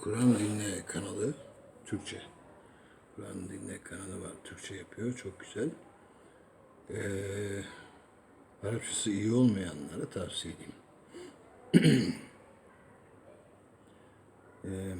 Kur'an Dinle kanalı Türkçe. Kur'an Dinle kanalı var. Türkçe yapıyor. Çok güzel. Ee, Arapçası iyi olmayanlara tavsiye edeyim. Ee,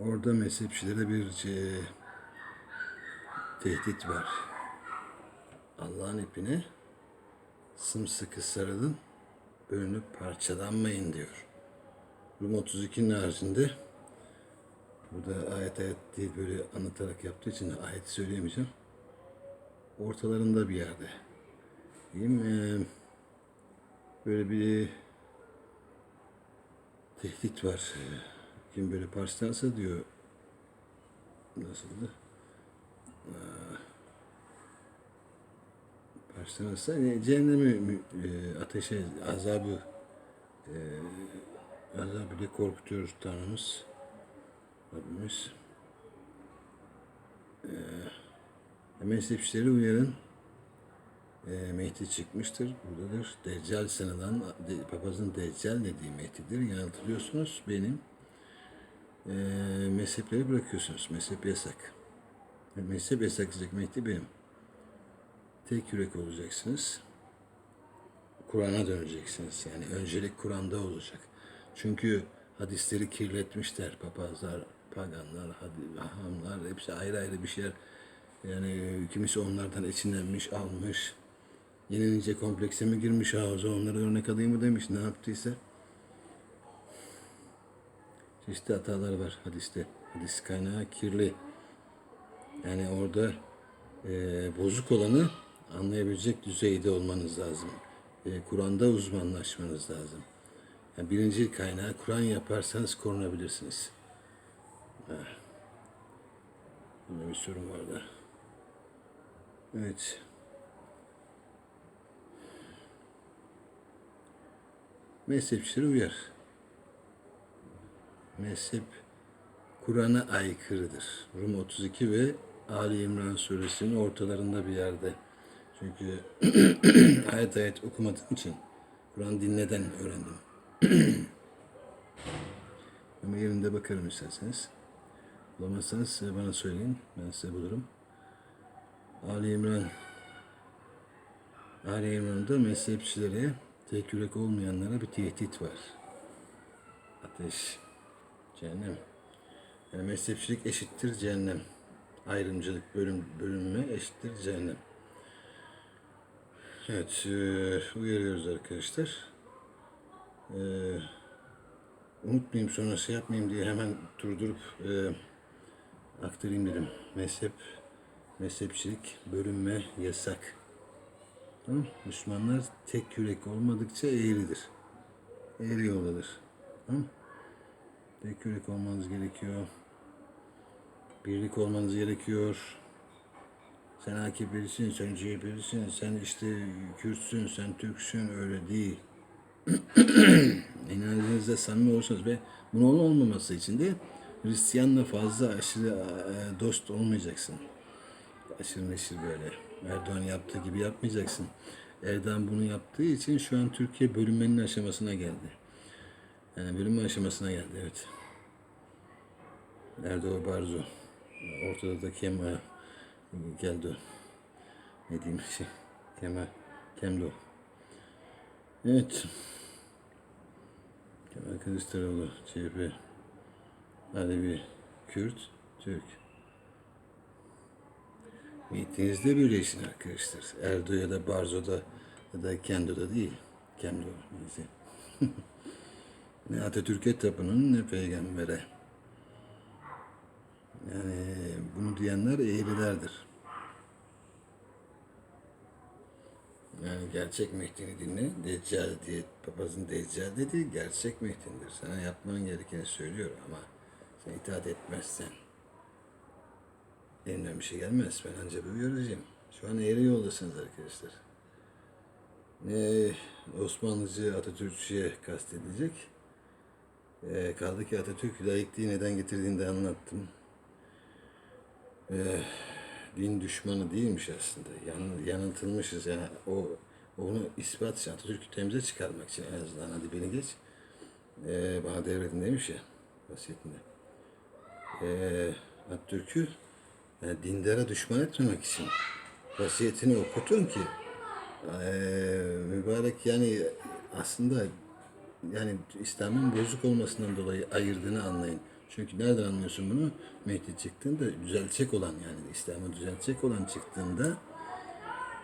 orada mezhepçilere bir e, tehdit var. Allah'ın ipine sımsıkı sarılın, bölünüp parçalanmayın diyor. Rum 32'nin haricinde burada ayet ayet değil böyle anlatarak yaptığı için ayet söyleyemeyeceğim. Ortalarında bir yerde. Diyeyim ee, böyle bir tehdit var. Kim böyle parçalansa diyor nasıldı? Parçalanırsa yani cehennemi e, ateşe azabı e, azab bile korkutuyoruz Tanrımız. Rabbimiz. E, mezhepçileri uyarın. E, Mehdi çıkmıştır. Buradadır. Deccal sanılan de, papazın Deccal dediği Mehdi'dir. Yanıltılıyorsunuz benim. E, mezhepleri bırakıyorsunuz. Mezhep yasak. Mezhep yasaklayacak Mehdi benim. Tek yürek olacaksınız. Kur'an'a döneceksiniz. Yani öncelik Kur'an'da olacak. Çünkü hadisleri kirletmişler. Papazlar, paganlar, hahamlar hepsi ayrı ayrı bir şeyler. Yani kimisi onlardan esinlenmiş, almış. Yenilince komplekse mi girmiş havuza onlara örnek alayım mı demiş. Ne yaptıysa. Çeşitli hatalar var hadiste. Hadis kaynağı kirli. Yani orada e, bozuk olanı anlayabilecek düzeyde olmanız lazım. E, Kur'an'da uzmanlaşmanız lazım. Yani birinci kaynağı Kur'an yaparsanız korunabilirsiniz. Ha. Yine bir sorun var da. Evet. Mezhepçileri uyar. Mezhep Kur'an'a aykırıdır. Rum 32 ve Ali İmran suresinin ortalarında bir yerde. Çünkü ayet ayet okumadığım için Kur'an dinleden öğrendim. Ama yerinde bakarım isterseniz. Bulamazsanız bana söyleyin. Ben size bulurum. Ali İmran Ali İmran'da mezhepçilere tek yürek olmayanlara bir tehdit var. Ateş, cehennem. Yani mezhepçilik eşittir cehennem. Ayrımcılık, bölüm, bölünme eşittir cehennem. Evet, e, uyarıyoruz arkadaşlar. E, unutmayayım sonra şey yapmayayım diye hemen durdurup e, aktarayım dedim. Mezhep, mezhepçilik, bölünme yasak. Tamam? Müslümanlar tek yürek olmadıkça eğridir. Eğri yoldadır. Tamam? Tek yürek olmanız gerekiyor. Birlik olmanız gerekiyor. Sen AKP'lisin, sen CHP'lisin, sen işte Kürtsün, sen Türksün, öyle değil. İnancınızda samimi olursanız ve bunun olmaması için de Hristiyanla fazla aşırı e, dost olmayacaksın. Aşırı neşir böyle. Erdoğan yaptığı gibi yapmayacaksın. Erdoğan bunu yaptığı için şu an Türkiye bölünmenin aşamasına geldi. Yani bölünme aşamasına geldi evet. Erdoğan Barzo. Ortada da Kemal geldi. Ne diyeyim şey. Kemal. Kemdo. Evet. Kemal Kılıçdaroğlu. CHP. Alevi. Kürt. Türk. Mitinizde birleşin arkadaşlar. Erdo ya da Barzo'da ya da Kendo'da değil. Kemdo. Neyse. ne Atatürk'e tapının ne peygambere. Yani bunu diyenler eğrilerdir. Yani gerçek Mehdi'ni dinle. Deccal diye papazın Deccal dediği gerçek Mehdi'ndir. Sana yapman gerekeni söylüyor ama sen itaat etmezsen elimden bir şey gelmez. Ben ancak bir uyaracağım. Şu an eğri yoldasınız arkadaşlar. Ne Osmanlıcı Atatürkçüye kastedecek. Ee, kaldı ki Atatürk layıklığı neden getirdiğini de anlattım. Ee, din düşmanı değilmiş aslında. Yan, yanıltılmışız yani o onu ispat için Atatürk'ü temize çıkarmak için en azından hadi beni geç. Ee, bana devredin demiş ya vasiyetinde. Ee, Atatürk'ü yani dindara düşman etmemek için vasiyetini okutun ki ee, mübarek yani aslında yani İslam'ın bozuk olmasından dolayı ayırdığını anlayın. Çünkü nereden anlıyorsun bunu? Mehdi çıktığında düzeltecek olan yani İslam'ı düzeltecek olan çıktığında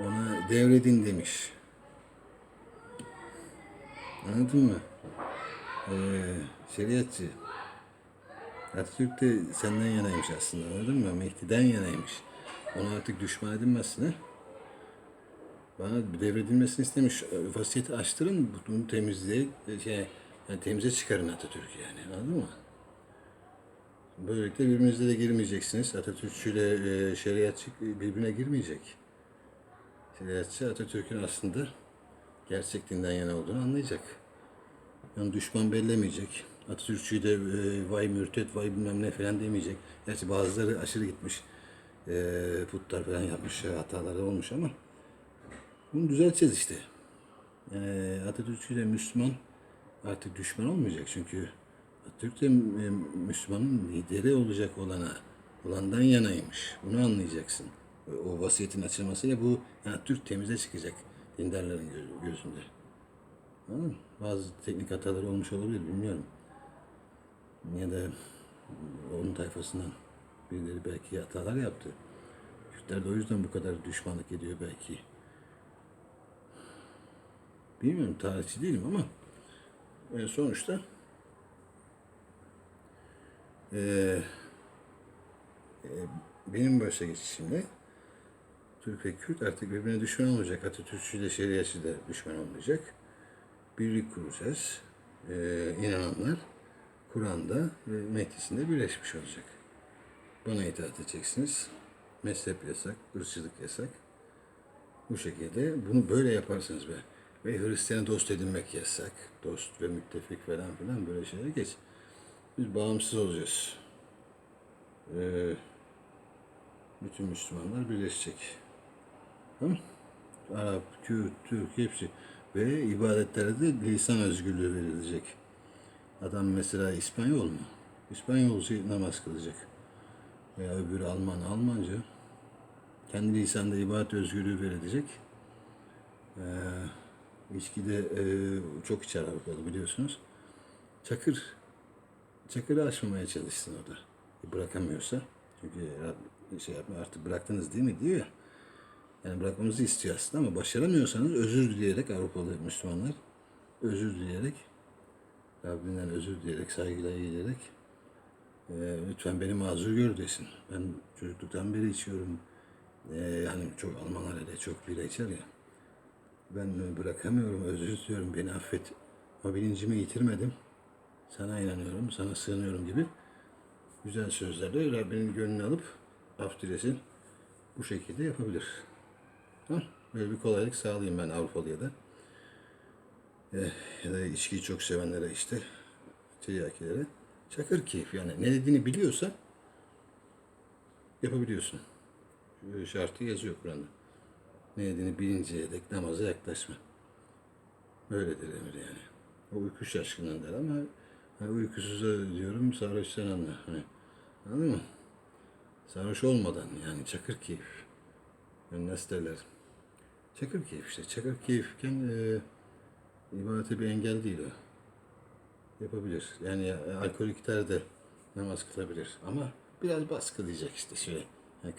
ona devredin demiş. Anladın mı? Ee, şeriatçı. Atatürk de senden yanaymış aslında anladın mı? Mehdi'den yanaymış. Ona artık düşman edilmezsin ha. Bana devredilmesini istemiş. Vasiyeti açtırın, bunu temizliğe, şey, yani temize çıkarın Atatürk'ü yani anladın mı? Böylelikle birbirinizle de girmeyeceksiniz. Atatürkçüyle e, şeriatçı birbirine girmeyecek. Şeriatçı Atatürk'ün aslında gerçek dinden yana olduğunu anlayacak. Yani düşman bellemeyecek. Atatürkçüyü de e, vay mürtet, vay bilmem ne falan demeyecek. Gerçi bazıları aşırı gitmiş. E, putlar falan yapmış, hataları olmuş ama bunu düzelteceğiz işte. Atatürkçü de Müslüman artık düşman olmayacak çünkü Atatürk de e, Müslümanın lideri olacak olana, olandan yanaymış. Bunu anlayacaksın. O vasiyetin açılmasıyla bu yani Türk temize çıkacak dindarların göz- gözünde. Anladın mı? Bazı teknik hataları olmuş olabilir bilmiyorum. Ya da onun tayfasından birileri belki hatalar yaptı. Kürtler de o yüzden bu kadar düşmanlık ediyor belki. Bilmiyorum tarihçi değilim ama e, sonuçta e, e, benim başa geçişimde Türk ve Kürt artık birbirine düşman olmayacak. Atatürkçü de şeriatçı da düşman olmayacak. Birlik kuracağız. E, inananlar Kur'an'da ve Mehdi'sinde birleşmiş olacak. Bana itaat edeceksiniz. Mezhep yasak, ırkçılık yasak. Bu şekilde bunu böyle yaparsınız be. Ve Hristiyanı dost edinmek yasak. Dost ve müttefik falan filan böyle şeyler geç. Biz bağımsız olacağız. Ee, bütün Müslümanlar birleşecek. Mı? Arap, Kürt, Türk hepsi. Ve ibadetlere de lisan özgürlüğü verilecek. Adam mesela İspanyol mu? İspanyolca namaz kılacak. Veya öbürü Alman, Almanca. Kendi lisanda ibadet özgürlüğü verilecek. Ee, içki de e, çok içer Avrupalı biliyorsunuz. Çakır, Çakır'ı aşmamaya çalışsın o da. E, bırakamıyorsa. Çünkü şey yapma, artık bıraktınız değil mi diyor ya. Yani bırakmamızı istiyor aslında ama başaramıyorsanız özür dileyerek Avrupalı Müslümanlar özür dileyerek Rabbinden özür dileyerek, saygıyla eğilerek e, lütfen beni mazur gör desin. Ben çocukluktan beri içiyorum. E, hani çok Almanlar hele çok bira içer ya. Ben bırakamıyorum, özür diliyorum, beni affet. Ama bilincimi yitirmedim. Sana inanıyorum, sana sığınıyorum gibi güzel sözlerle Rabbinin gönlünü alıp af dilesin. Bu şekilde yapabilir. Tamam. Böyle bir kolaylık sağlayayım ben Avrupalıya da. Eh, ya da içkiyi çok sevenlere işte tiryakilere. Çakır keyif yani ne dediğini biliyorsa yapabiliyorsun. Böyle şartı yazıyor Kur'an'da. Ne dediğini bilinceye dek namaza yaklaşma. Böyledir emir yani. O uyku şaşkından der ama uykusuza diyorum sarhoş sen anla. Hani, anladın mı? Sarhoş olmadan yani çakır keyif. Yani nasıl derler? Çakır keyif işte. Çakır keyifken e, ibadete bir engel değil o. Yapabilir. Yani e, alkolikler de namaz kılabilir. Ama biraz baskılayacak işte şöyle. Yani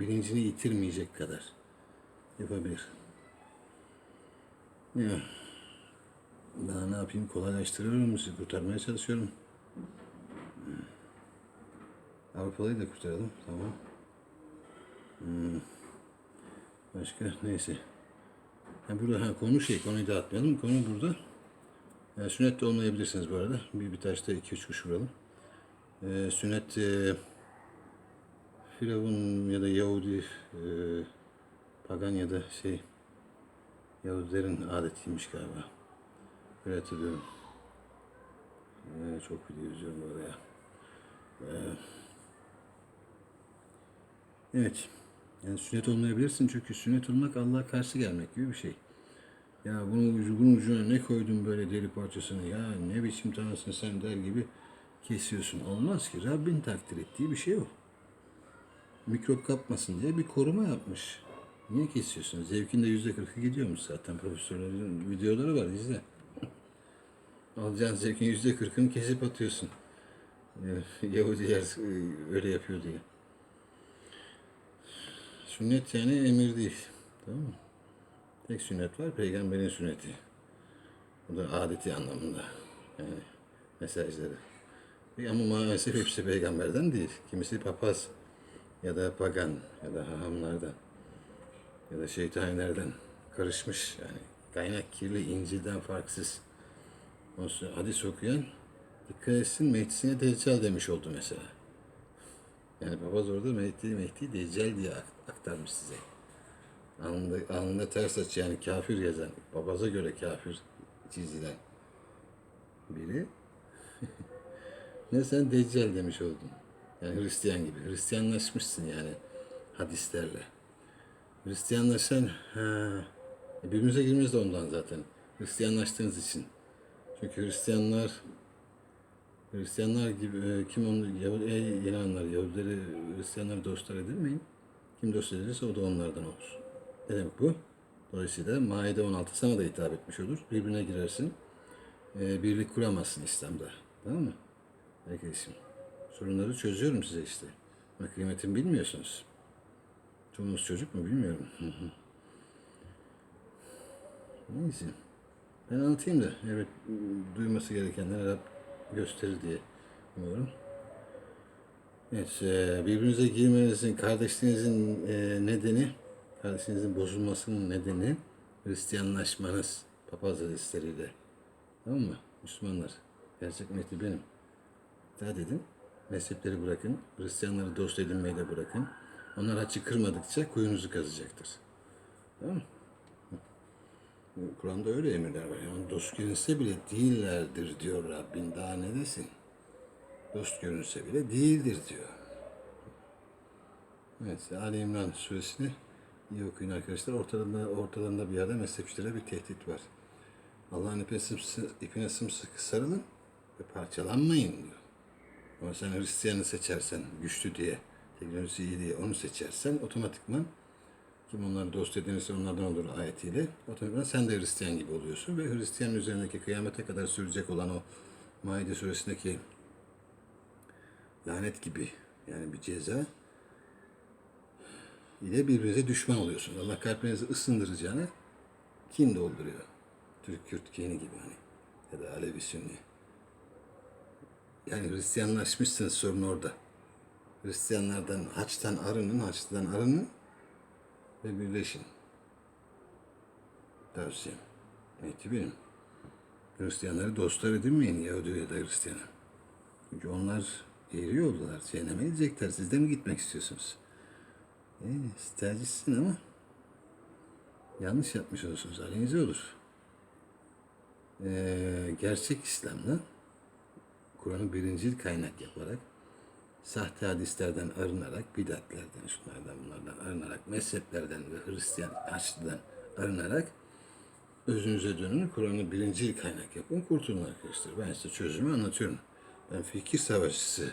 bilincini yitirmeyecek kadar yapabilir. Ya. Daha ne yapayım kolaylaştırıyorum sizi kurtarmaya çalışıyorum. Avrupa'yı da kurtaralım tamam. Hmm. Başka neyse. Ha, burada ha, konu şey konuyu dağıtmayalım. Konu burada. Yani sünnet de olmayabilirsiniz bu arada. Bir, bir taşta iki üç kuş vuralım. Ee, sünnet e, Firavun ya da Yahudi e, pagan ya da şey Yahudilerin adetiymiş galiba. Öyle hatırlıyorum. Ee, çok video izliyorum oraya. Ee, evet. Yani sünnet olmayabilirsin çünkü sünnet olmak Allah'a karşı gelmek gibi bir şey. Ya bunu ucu- bunun ucuna ne koydun böyle deri parçasını ya ne biçim tanrısın sen der gibi kesiyorsun. Olmaz ki. Rabbin takdir ettiği bir şey o. Mikrop kapmasın diye bir koruma yapmış. Niye kesiyorsun? Zevkin de yüzde kırkı gidiyormuş zaten. Profesörlerin videoları var izle. Alacağın zevkin yüzde kırkını kesip atıyorsun. Yahudiler e, öyle yapıyor diye. Sünnet yani emir değil. Tamam mı? Tek sünnet var, peygamberin sünneti. Bu da adeti anlamında. Yani mesajları. Ama maalesef hepsi peygamberden değil. Kimisi papaz ya da pagan ya da hahamlardan ya da şeytanilerden karışmış yani. Kaynak kirli, İncil'den farksız. Hadis okuyan dikkat etsin Mehdi'sine Deccal demiş oldu mesela. Yani papaz orada Mehdi, Mehdi Deccal diye ak- aktarmış size. Alnında, alnında ters aç yani kafir yazan, papaza göre kafir çizilen biri. ne sen Deccal demiş oldun. Yani Hristiyan gibi. Hristiyanlaşmışsın yani hadislerle. Hristiyanlaşan, ha, e, birbirimize girmemiz de ondan zaten. Hristiyanlaştığınız için. Çünkü Hristiyanlar Hristiyanlar gibi e, kim onu Yahudi, ey inananlar Yahudileri Hristiyanları dostlar edilmeyin. Kim dost edilirse o da onlardan olur. Ne demek bu? Dolayısıyla Maide 16 sana da hitap etmiş olur. Birbirine girersin. E, birlik kuramazsın İslam'da. Tamam mı? Arkadaşım. Sorunları çözüyorum size işte. Ama kıymetini bilmiyorsunuz. Çoğunuz çocuk mu bilmiyorum. Neyse. Ben anlatayım da evet duyması gerekenler Rab gösterir diye umuyorum. Evet, e, birbirinize girmenizin, kardeşliğinizin e, nedeni, kardeşliğinizin bozulmasının nedeni Hristiyanlaşmanız papaz hadisleri Tamam mı? Müslümanlar, gerçek Mehdi benim. Dikkat edin, mezhepleri bırakın, Hristiyanları dost edinmeyi de bırakın. Onlar haçı kırmadıkça kuyunuzu kazacaktır. Tamam mı? Kur'an'da öyle emirler var. Yani dost görünse bile değillerdir diyor Rabbin. Daha ne desin? Dost görünse bile değildir diyor. Evet, Ali İmran suresini iyi okuyun arkadaşlar. Ortalarında, ortalarında bir yerde mezhepçilere bir tehdit var. Allah'ın ipine, sımsı, ipine sımsıkı sarılın ve parçalanmayın diyor. Ama sen Hristiyanı seçersen, güçlü diye, teknolojisi iyi diye onu seçersen otomatikman kim onları dost edinirse onlardan olur ayetiyle. Otomatikman sen de Hristiyan gibi oluyorsun ve Hristiyanın üzerindeki kıyamete kadar sürecek olan o Maide suresindeki lanet gibi yani bir ceza ile birbirinize düşman oluyorsunuz. Allah kalplerinizi ısındıracağına kin dolduruyor. Türk Kürt kini gibi hani ya da Alevi Sünni. Yani Hristiyanlaşmışsınız sorun orada. Hristiyanlardan, haçtan arının, haçtan arının ve birleşin. Tavsiyem. Mehdi benim. Hristiyanları dostlar edinmeyin Yahudi ya da Hristiyanı. Çünkü onlar eğri yoldalar. Cehenneme gidecekler. Siz de mi gitmek istiyorsunuz? Siz tercihsin ama yanlış yapmış olursunuz. Aleyhinize olur. Ee, gerçek İslam'da Kur'an'ı birincil kaynak yaparak sahte hadislerden arınarak, bidatlerden, şunlardan bunlardan arınarak, mezheplerden ve Hristiyan açlıdan arınarak özünüze dönün, Kur'an'ı birinci kaynak yapın, kurtulun arkadaşlar. Ben size çözümü anlatıyorum. Ben fikir savaşçısı.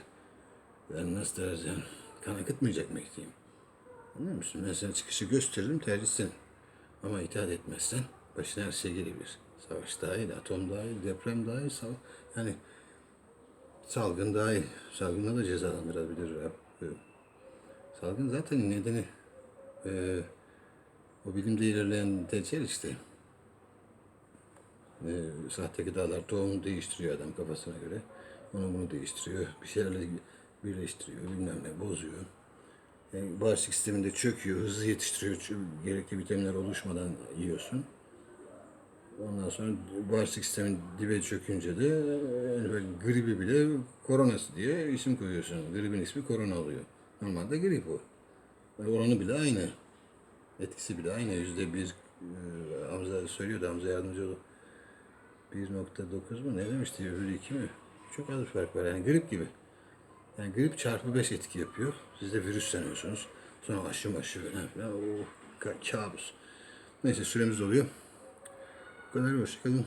Ben nasıl dereceğim? Kan akıtmayacak Mehdi'yim. Anlıyor musun? Ben sana çıkışı gösteririm, tercih senin. Ama itaat etmezsen başına her şey gelebilir. Savaş dahil, atom dahil, deprem dahil, savaş. Yani Salgın dahil. Salgında da cezalandırabilir. Rab. Salgın zaten nedeni e, o bilimde ilerleyen deccal işte. E, sahte gıdalar tohum değiştiriyor adam kafasına göre. Onu bunu değiştiriyor. Bir şeylerle birleştiriyor. Bilmem ne bozuyor. Yani bağışıklık sisteminde çöküyor. Hızlı yetiştiriyor. Gerekli vitaminler oluşmadan yiyorsun. Ondan sonra bağışıklık sistemin dibe çökünce de yani gribi bile koronası diye isim koyuyorsun. Gribin ismi korona oluyor. Normalde grip o. Yani oranı bile aynı. Etkisi bile aynı. Yüzde bir e, Hamza söylüyordu, Hamza yardımcı oldu. 1.9 mu ne demişti, öbürü 2 mi? Çok az bir fark var yani grip gibi. Yani grip çarpı 5 etki yapıyor. Siz de virüsleniyorsunuz. Sonra aşı maşı falan filan. Oh, ka- kabus. Neyse süremiz oluyor. Kadar. Hoşçakalın.